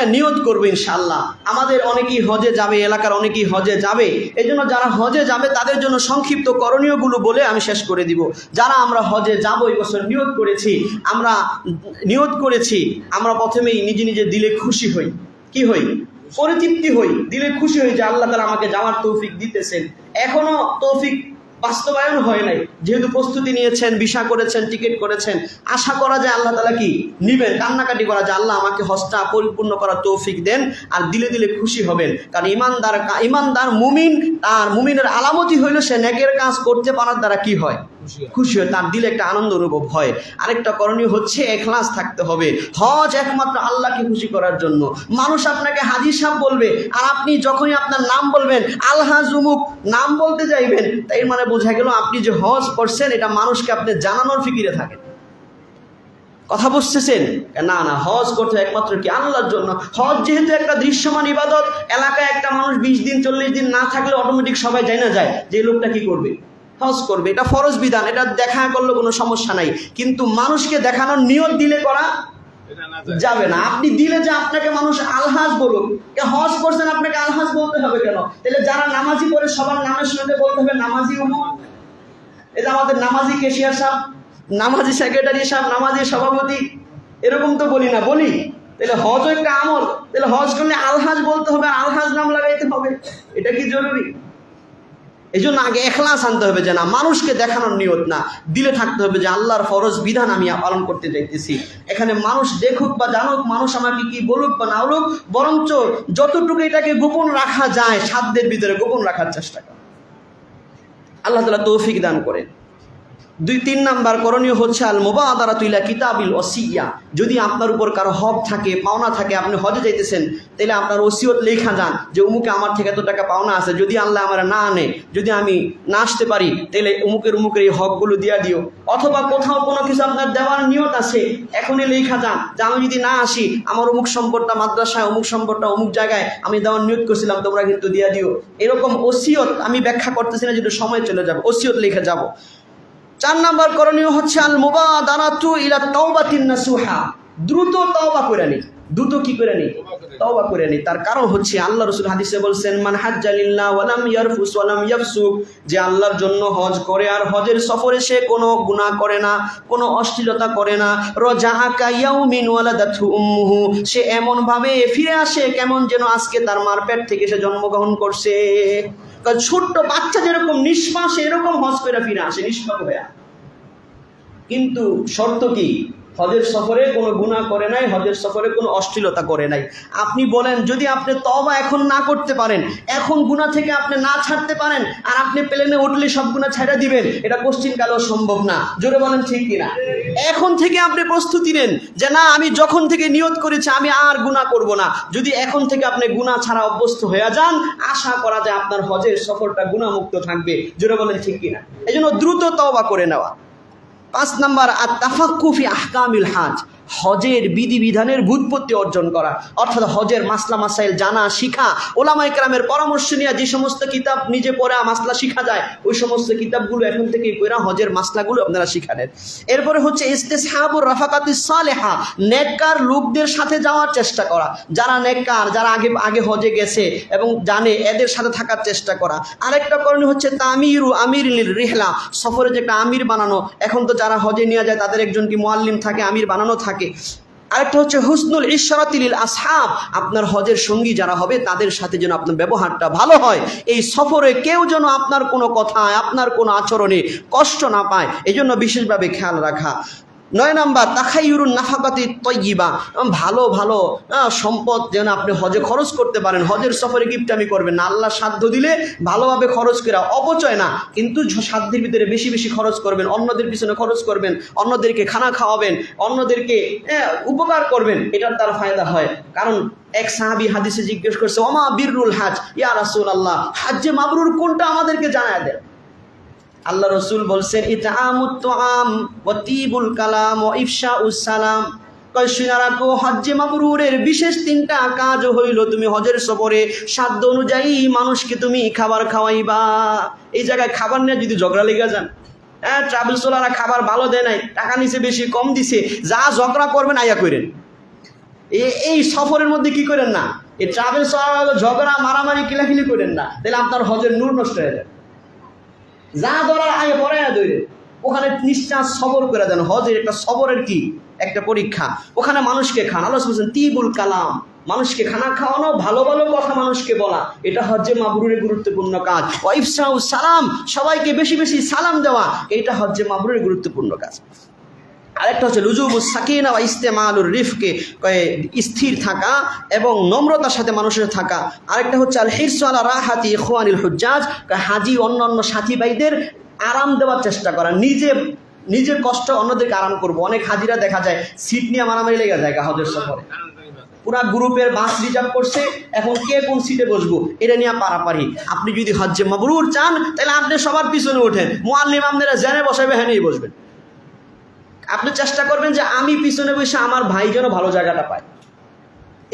হ্যাঁ নিয়ত করব ইনশাল্লাহ আমাদের অনেকেই হজে যাবে, এলাকার অনেকেই হজে যাবে। এই জন্য যারা হজে যাবে, তাদের জন্য সংক্ষিপ্ত করণীয়গুলো বলে আমি শেষ করে দিব। যারা আমরা হজে যাব এই বছর নিয়ত করেছি, আমরা নিয়ত করেছি, আমরা প্রথমেই নিজে নিজে দিলে খুশি হই। কি হই? পরিতৃপ্তি হই, দিলে খুশি হই যে আল্লাহ তালা আমাকে যাওয়ার তৌফিক দিতেছেন। এখনও তৌফিক বাস্তবায়ন হয় নাই। যেহেতু প্রস্তুতি নিয়েছেন, ভিসা করেছেন, টিকিট করেছেন, আশা করা যায় আল্লাহ তালা কি নিবেন, কান্নাকাটি করা যায়। আল্লাহ আমাকে হস্তা পরিপূর্ণ করার তৌফিক দেন আর দিলে দিলে খুশি হবেন। কারণ ইমানদার ইমানদার মুমিন আর মুমিনের আলামতি হইলে সে নেকের কাজ করতে পারার দ্বারা কি হয়? খুশি হয়। তার দিলে একটা আনন্দ অনুভব হয় আরেকটা করণীয় হচ্ছে এখলাস থাকতে হবে। হজ একমাত্র আল্লাহকে খুশি করার জন্য। মানুষ আপনাকে হাজির সাহেব বলবে, আর আপনি যখনই আপনার নাম বলবেন আলহাজ উমুক নাম বলতে যাইবেন তাই মানে বোঝা গেল আপনি যে হজ করছেন, এটা মানুষকে আপনি জানানোর ফিকিরে থাকেন। কথা বুঝতেছেন? না না, হজ করতে একমাত্র কি? আল্লাহর জন্য। হজ যেহেতু একটা দৃশ্যমান ইবাদত, এলাকায় একটা মানুষ বিশ দিন, চল্লিশ দিন না থাকলে অটোমেটিক সবাই যায় না যায় যে লোকটা কি করবে। হজ করবে, এটা ফরজ বিধান, এটা দেখা করলে কোনো সমস্যা নাই। কিন্তু মানুষকে দেখানোর নিয়ত দিলে করা যাবে না। আপনি দিলে যে আপনাকে মানুষ আলহাজ বলুক, কে হজ করছেন আপনাকে আলহাজ বলতে হবে কেন? তাহলে যারা নামাজি করে সবার নামের সঙ্গে বলতে হবে নামাজি এটা আমাদের নামাজি কেশিয়ার সাহেব, নামাজি সেক্রেটারি সাহেব, নামাজি সভাপতি, এরকম তো বলি না, বলি। তাহলে হজ একটা আমল। তাহলে হজ করলে আলহাজ বলতে হবে আলহাজ নাম লাগাইতে হবে। এটা কি জরুরি? এই জন্য আগে এখলাস আনতে হবে যে না, মানুষকে দেখানোর নিয়ত না। দিলে থাকতে হবে যে আল্লাহর ফরজ বিধান আমি পালন করতে চাইতেছি। এখানে মানুষ দেখুক বা জানুক, মানুষ আমাকে কি বলুক বা না বলুক, বরঞ্চ যতটুকু এটাকে গোপন রাখা যায়, সাধ্যের ভিতরে গোপন রাখার চেষ্টা করে। আল্লাহ তালা তৌফিক দান করেন। দুই তিন নাম্বার করণীয় হচ্ছে আল মোবাদারা তুইলা কিতাবিল ওসিয়া যদি আপনার উপর কারও হক থাকে, পাওনা থাকে, আপনি হজে যাইতেছেন তাহলে আপনার ওসিয়ত লেখা যান যে, উমুকে আমার থেকে এত টাকা পাওনা আছে, যদি আল্লাহ আমার না আনে, যদি আমি না আসতে পারি তাহলে উমুকের উমুকের এই হকগুলো দিয়া দিও। অথবা কোথাও কোনো কিছু আপনার দেওয়ার নিয়ত আছে, এখনই লেখা যান যে, আমি যদি না আসি, আমার অমুক সম্পদটা মাদ্রাসায় অমুক সম্পদটা অমুক জায়গায় আমি দেওয়ার নিয়ত করছিলাম, তোমরা কিন্তু দিয়া দিও। এরকম ওসিয়ত আমি ব্যাখ্যা করতেছি না যদি সময় চলে যাবে, ওসিয়ত লিখে যাব। চার নাম্বার করণীয় হচ্ছে আল মুবাদারাতু ইলা তাওবাতিন নাসুহা। দ্রুত তওবা করে নি। দ্রুত কি করে নি? তওবা করে নি। তার কারণ হচ্ছে আল্লাহ রাসূল হাদিসে বলছেন, মান হাজ্জালিল্লাহ ওয়ালাম ইয়ারফুস ওয়ালাম ইয়াফসুক। যে আল্লাহর জন্য হজ করে আর হজের সফরে সে কোনো গুনাহ করে না, কোনো অশ্লীলতা করে না। রজাআকা ইয়াউমিন ওয়ালাদাতহু উম্মুহু। সে এমন ভাবে ফিরে আসে কেমন যেন আজকে তার মার পেট থেকে সে জন্মগ্রহণ করছে। ছোট্ট বাচ্চা যেরকম নিঃশ্বাস এরকম হজ করে ফিরে আসে নিষ্পাপ হয়ে কিন্তু শর্ত কি? হজের সফরে কোনো গুণা করে নাই, হজের সফরে কোনো অশ্লীলতা করে নাই। আপনি বলেন, যদি আপনি তবা এখন না করতে পারেন, এখন গুণা থেকে আপনি না ছাড়তে পারেন, আর আপনি প্লেনে উঠলে সব গুণা ছেড়ে দিবেন, এটা কোশ্চিন কালেও সম্ভব না। জোরে বলেন ঠিক কিনা? এখন থেকে আপনি প্রস্তুতি নেন যে না, আমি যখন থেকে নিয়ত করেছি, আমি আর গুণা করব না। যদি এখন থেকে আপনি গুণা ছাড়া অভ্যস্ত হয়ে যান, আশা করা যায় আপনার হজের সফরটা গুণামুক্ত থাকবে। জোরে বলেন ঠিক কিনা? এই জন্য দ্রুত তবা করে নেওয়া। পাঁচ নাম্বার আর তাফাক্কুফি আহকামিল হাজ হজের বিধিবিধানের ভূতপত্তি অর্জন করা। অর্থাৎ হজের মাসলা মাসাইল জানা, শিখা। ওলামাই কেরামের পরামর্শ নিয়ে যে সমস্ত কিতাব নিজে পড়া মাসলা শিখা যায়, ওই সমস্ত কিতাবগুলো এখন থেকে পড়া হজের মাসলাগুলো আপনারা শিখা নেন। এরপরে হচ্ছে ইস্তেসাহাবুর রাফাকাতি সালেহা, নেককার লোকদের সাথে যাওয়ার চেষ্টা করা। যারা নেককার, যারা আগে আগে হজে গেছে এবং জানে এদের সাথে থাকার চেষ্টা করা। আরেকটা কারণ হচ্ছে তামিরু আমির রিহলা। সফরে যে একটা আমির বানানো, এখন তো যারা হজে নিয়ে যায় তাদের একজন কি মোয়াল্লিম থাকে, আমির বানানো থাকে। আরেকটা হচ্ছে হুসনুল ঈশ্বরাতিল আসহাব। আপনার হজের সঙ্গী যারা হবে, তাদের সাথে যেন আপনার ব্যবহারটা ভালো হয়। এই সফরে কেউ যেন আপনার কোনো কথায়, আপনার কোনো আচরণে কষ্ট না পায়। এই জন্য বিশেষভাবে খেয়াল রাখা। নয় নাম্বার তাখাইউরুন নাফাকাতি তৈবা ভালো ভালো সম্পদ যেন আপনি হজে খরচ করতে পারেন। হজের সফরে গিফটামি করবেন আল্লাহ সাধ্য দিলে ভালোভাবে খরচ করা, অপচয় না। কিন্তু সাধ্যের ভিতরে বেশি বেশি খরচ করবেন, অন্যদের পিছনে খরচ করবেন, অন্যদেরকে খানা খাওয়াবেন, অন্যদেরকে উপকার করবেন, এটার তার ফায়দা হয়। কারণ এক সাহাবি হাদিসে জিজ্ঞেস করছে, ওমা বীরুল হাজ? ইয়া রাসূল আল্লাহ হাজ্জে মাবরুর কোনটা আমাদেরকে জানায় দেয় আল্লাহ রসুল বলছেন ইতামুত আম ওয়াতিবুল কালাম ও ইফশা উসালাম কয়, শুনে রাখো, হজ্জে মাবরুরের বিশেষ তিনটা কাজ হইল, তুমি হজের সফরে সাধ্য অনুযায়ী মানুষকে তুমি খাবার খাওয়াইবা। এই জায়গায় খাবার নিয়ে যদি ঝগড়া লেগে যান হ্যাঁ ট্রাভেলসওয়ালারা খাবার ভালো দেয় নাই, টাকা নিছে বেশি, কম দিছে, যা ঝগড়া করবেন আইয়া করেন এই সফরের মধ্যে কি করেন না? এই ট্রাভেল ঝগড়া, মারামারি, কিলাকিলি করেন না। তাহলে আপনার হজের নূর নষ্ট হয়ে যাবে যা ধরার আগে পড়ায় ধরে ওখানে নিশ্চাস সবর করে দেন। হজের একটা সবরের কি? একটা পরীক্ষা। ওখানে মানুষকে খান। আল্লাহ বলছেন, তিবুল কালাম। মানুষকে খানা খাওয়ানো, ভালো ভালো কথা মানুষকে বলা। এটা হজ্জে মাবরুরের গুরুত্বপূর্ণ কাজ। ওয়াইফসাউ সালাম। সবাইকে বেশি বেশি সালাম দেওয়া। এটা হজ্জে মাবরুরের গুরুত্বপূর্ণ কাজ। আরেকটা হচ্ছে লুজুবু সাকিনা বা ইস্তেমালুর রিফকে স্থির থাকা এবং নম্রতার সাথে মানুষের থাকা। আরেকটা হচ্ছে আল হিরসু আলা রাহাতি ইখওয়ানিল হুজ্জাজ, কয় হাজি অন্য অন্য সাথী ভাইদের আরাম দেওয়ার চেষ্টা করা। নিজে, নিজের কষ্ট অন্যদেরকে আরাম করব। অনেক হাজিরা দেখা যায়, সিট নিয়ে মারামারি লেগে যায় হজের সফরে। পুরা গ্রুপের বাস রিজার্ভ করছে, এখন কে কোন সিটে বসবো? এটা নিয়ে পারাপারি। আপনি যদি হজ্জে মাবরুর চান, তাহলে আপনি সবার পিছনে ওঠেন মোয়াল্লিম আপনারা জেনে বসাবে হ্যাঁ বসবেন। আপনি চেষ্টা করবেন যে আমি পিছনে বসে আমার ভাই যেন ভালো জায়গাটা পায়।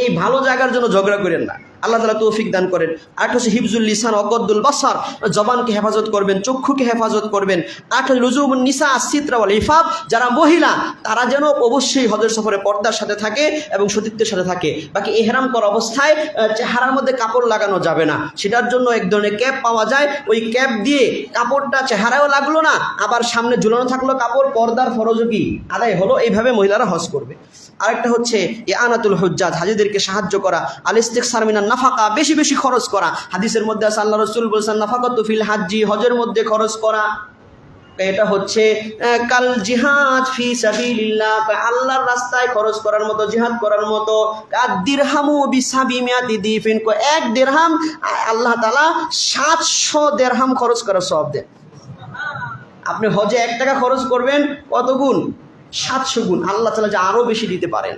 এই ভালো জায়গার জন্য ঝগড়া করেন না। আল্লাহ তালা তৌফিক দান করেন। আট হচ্ছে হিফজুল লিসান অকদ্দুল বাসার। জবানকে হেফাজত করবেন, চক্ষুকে হেফাজত করবেন। আট লুজুবুন নিসা সিত্রাওয়াল ইফাব যারা মহিলা, তারা যেন অবশ্যই হজের সফরে পর্দার সাথে থাকে এবং সতীত্বের সাথে থাকে। বাকি এহরাম করা অবস্থায় চেহারার মধ্যে কাপড় লাগানো যাবে না। সেটার জন্য এক ধরনের ক্যাপ পাওয়া যায়। ওই ক্যাপ দিয়ে কাপড়টা চেহারাও লাগল না, আবার সামনে ঝুলানো থাকল কাপড়। পর্দার ফরজও কি? আদায় হলো। এইভাবে মহিলারা হজ করবে। আরেকটা হচ্ছে এ আনাতুল হজ্জাত, হাজিদেরকে সাহায্য করা আলিস্তেক সারমিনার নাফাকা, বেশি বেশি খরচ করা। হাদিসের মধ্যে আছে, আল্লাহ রসুল বলছেন, নাফাকত ফিল হাজ্জি, হজের মধ্যে খরচ করা। এটা হচ্ছে কাল জিহাদ ফি সাবিলিল্লাহ আল্লাহর রাস্তায় খরচ করার মতো, জিহাদ করার মতো আর দিরহামু বিসাবি মিয়াতি দিফিন, কো এক দিরহাম, আল্লাহ তাআলা 700 দিরহাম খরচ করার সওয়াব দেন। আপনি হজে এক টাকা খরচ করবেন, কত গুণ? সাতশো গুণ আল্লাহ তালা যে আরও বেশি দিতে পারেন।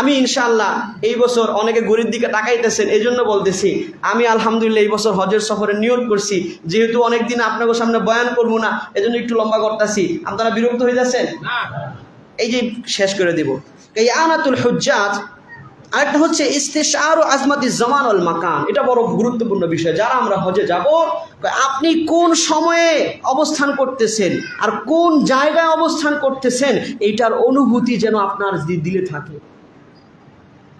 আমি ইনশাআল্লাহ এই বছর অনেকে গরিব দিকে তাকাইতেছেন এই জন্য বলতেছি আমি আলহামদুলিল্লাহ এই বছর হজের সফরে নিয়োগ করছি যেহেতু অনেকদিন আপনাদের সামনে বয়ান করব না এজন্য একটু লম্বা করতেছি। আপনারা বিরক্ত হয়ে যাচ্ছেন? এই যে শেষ করে দেব। এই আনাতুল হুজ্জাত আরেকটা হচ্ছে ইস্তেশার ও আজমাতি জমান অল মাকান। এটা বড় গুরুত্বপূর্ণ বিষয়। যারা আমরা হজে যাব আপনি কোন সময়ে অবস্থান করতেছেন আর কোন জায়গায় অবস্থান করতেছেন, এইটার অনুভূতি যেন আপনার দিলে থাকে।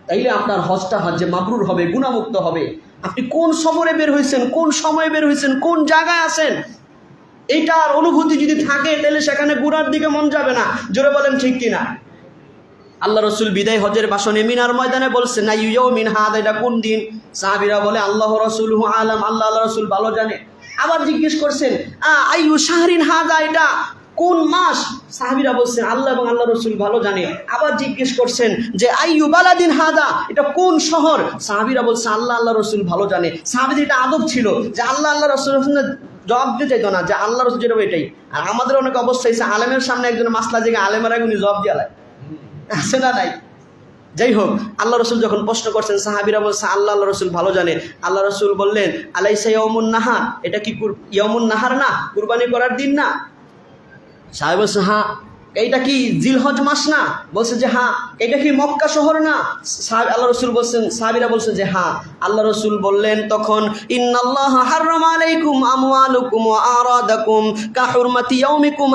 তাইলে আপনার হজটা হজ্জে মাবরুর হবে, গুণামুক্ত হবে। আপনি কোন সফরে বের হয়েছেন, কোন সময়ে বের হয়েছেন, কোন জায়গায় আছেন, এইটার অনুভূতি যদি থাকে তাহলে সেখানে গুড়ার দিকে মন যাবে না। জোরে বলেন ঠিক কিনা? আল্লাহ রসুল বিদায় হজের বাসনে মিনার ময়দানে বলছে না ইউ মিন হাদ এটা কোন দিন? সাহাবিরা বলে, আল্লাহ রসুল হু আলম আল্লাহ আল্লাহ রসুল ভালো জানে। আবার জিজ্ঞেস করছেন, আ, আইয়ু শাহরিন হাদা এটা কোন মাস? সাহাবিরা বলছেন, আল্লাহ এবং আল্লাহ রসুল ভালো জানে। আবার জিজ্ঞেস করছেন যে, আইয়ু বালাদিন হাদা এটা কোন শহর? সাহাবিরা বলছে, আল্লাহ আল্লাহ রসুল ভালো জানে। সাহাবিদের এটা আদব ছিল যে, আল্লাহ আল্লাহ রসুল জবাব দিতে চাইতো না, যে, আল্লাহ রসুল যেটা এটাই। আর আমাদের অনেক অবস্থা হয়েছে, আলেমের সামনে একজন মাসলা জেগে আলেমের আগে উনি জবাব দিয়ে আছে না নাই? যাই হোক আল্লাহ রসুল যখন প্রশ্ন করছেন, সাহাবিরা বলছে, আল্লাহ আল্লাহ রসুল ভালো জানে। আল্লাহ রসুল বললেন, আলাইসা ইয়মুন নাহার? এটা কি ইয়মুন নাহার না? কুরবানি করার দিন না? সাহেব সাহা এইটা কি জিলহজ মাস না? বলছে যে হ্যাঁ। এটা কি মক্কা শহর না? আল্লাহ রসুল বলছেন, সাহাবিরা বলছে যে হ্যাঁ। আল্লাহ রসুল বললেন তখন, ইন্নাল্লাহ হাররাম আলাইকুম আমওয়ালুকুম ওয়া আরাদাকুম ইয়াউমিকুম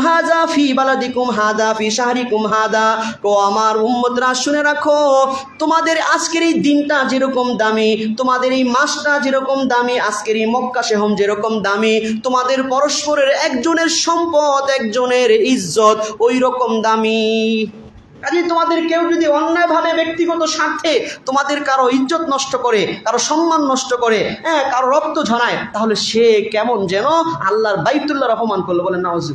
ফি বালাদিকুম হাযা ফি শাহরিকুম তো আমার উম্মতরা শুনে রাখো, তোমাদের আজকের এই দিনটা যেরকম দামি, তোমাদের এই মাসটা যেরকম দামি, আজকের এই মক্কা শেহম যেরকম দামি, তোমাদের পরস্পরের একজনের সম্পদ, একজনের ইজ্জত, ওই দামি। কাজে তোমাদের কেউ যদি অন্যায়ভাবে ব্যক্তিগত স্বার্থে তোমাদের কারও ইজ্জত নষ্ট করে, কারও সম্মান নষ্ট করে হ্যাঁ কারও রক্ত ঝরায়, তাহলে সে কেমন যেন আল্লাহর বাইতুল্লাহর অপমান করল বলে নাওয়াজ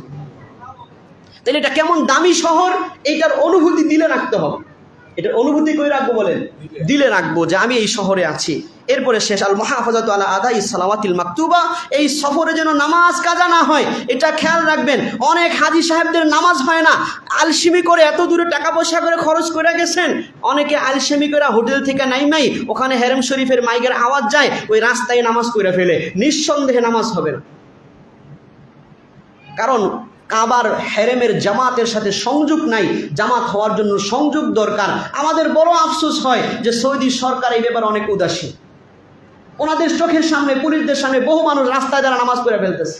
তাহলে এটা কেমন দামি শহর, এইটার অনুভূতি দিলে রাখতে হবে। এটার অনুভূতি করে রাখব বলেন? দিলে। রাখব যে আমি এই শহরে আছি। এরপরে শেষ আল মাহাফাজাত আলা আদা ইসলামাতিল মাকতুবা। এই সফরে যেন নামাজ কাজা না হয় এটা খেয়াল রাখবেন। অনেক হাজি সাহেবদের নামাজ হয় না। আলসিমি করে এত দূরে টাকা পয়সা করে খরচ করে গেছেন। অনেকে আলসিমি করে হোটেল থেকে নাইমাই ওখানে হেরেম শরীফের মাইকের আওয়াজ যায় ওই রাস্তায় নামাজ করে ফেলে। নিঃসন্দেহে নামাজ হবে না। কারণ কাবার হেরেমের জামাতের সাথে সংযোগ নাই। জামাত হওয়ার জন্য সংযোগ দরকার। আমাদের বড় আফসোস হয় যে সৌদি সরকার এই ব্যাপারে অনেক উদাসীন। ওনাদের চোখের সামনে, পুলিশদের সামনে বহু মানুষ রাস্তায় যারা নামাজ পড়ে ফেলতেছে।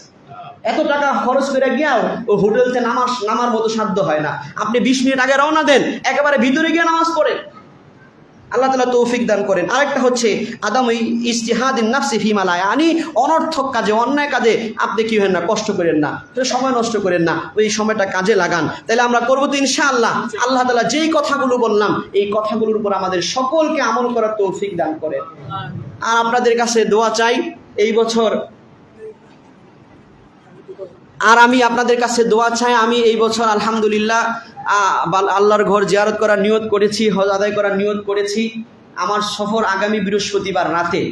এত টাকা খরচ করে গিয়াও ও হোটেলতে নামাজ, নামার মতো সাধ্য হয় না। আপনি বিশ মিনিট আগে রওনা দেন, একেবারে ভিতরে গিয়ে নামাজ পড়ে আল্লাহ তালা তৌফিক দান করেন। আরেকটা হচ্ছে আদাম ওই ইস্তিহাদিন নাফসি ফিমালায় আনি অনর্থক কাজে, অন্যায় কাজে আপনি কি হেন না, কষ্ট করেন না সময় নষ্ট করেন না, ওই সময়টা কাজে লাগান। তাহলে আমরা করব তো ইনশাআল্লাহ। আল্লাহ তালা যেই কথাগুলো বললাম, এই কথাগুলোর উপর আমাদের সকলকে আমল করার তৌফিক দান করেন। আর আপনাদের কাছে দোয়া চাই, এই বছর আর আমি আপনাদের কাছে দোয়া চাই, আমি এই বছর আলহামদুলিল্লাহ আল্লাহর ঘর জিয়ারত করার নিয়ত করেছি হজ আদায় করার নিয়ত করেছি। আমার সফর আগামী বৃহস্পতিবার রাতে।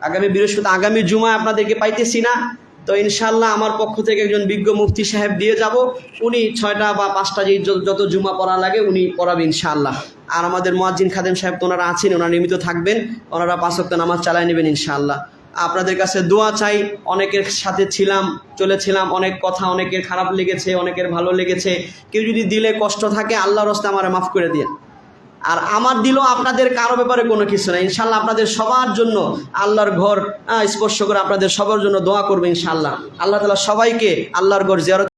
আগামী বৃহস্পতি আগামী জুমায় আপনাদেরকে পাইতেছি না। তো ইনশাল্লাহ আমার পক্ষ থেকে একজন বিজ্ঞ মুফতি সাহেব দিয়ে যাব। উনি ছয়টা বা পাঁচটা যে যত- জুমা পড়া লাগে উনি পড়াবে ইনশাআল্লাহ। আর আমাদের মোয়াজ্জিন খাদেম সাহেব তো ওনারা আছেন ওনারা নিয়মিত থাকবেন। ওনারা পাঁচ ওয়াক্ত নামাজ চালায় নেবেন ইনশাআল্লাহ। আপনাদের কাছে দোয়া চাই। অনেকের সাথে ছিলাম, চলেছিলাম, অনেক কথা, অনেকের খারাপ লেগেছে, অনেকের ভালো লেগেছে। কেউ যদি দিলে কষ্ট থাকে আল্লাহ রস্তে আমার মাফ করে দিয়ে। আর আমার দিলেও আপনাদের কারও ব্যাপারে কোনো কিছু না ইনশাল্লাহ আপনাদের সবার জন্য আল্লাহর ঘর স্পর্শ করে আপনাদের সবার জন্য দোয়া করবে ইনশাল্লাহ আল্লাহ তালা সবাইকে আল্লাহর ঘর জিয়ারত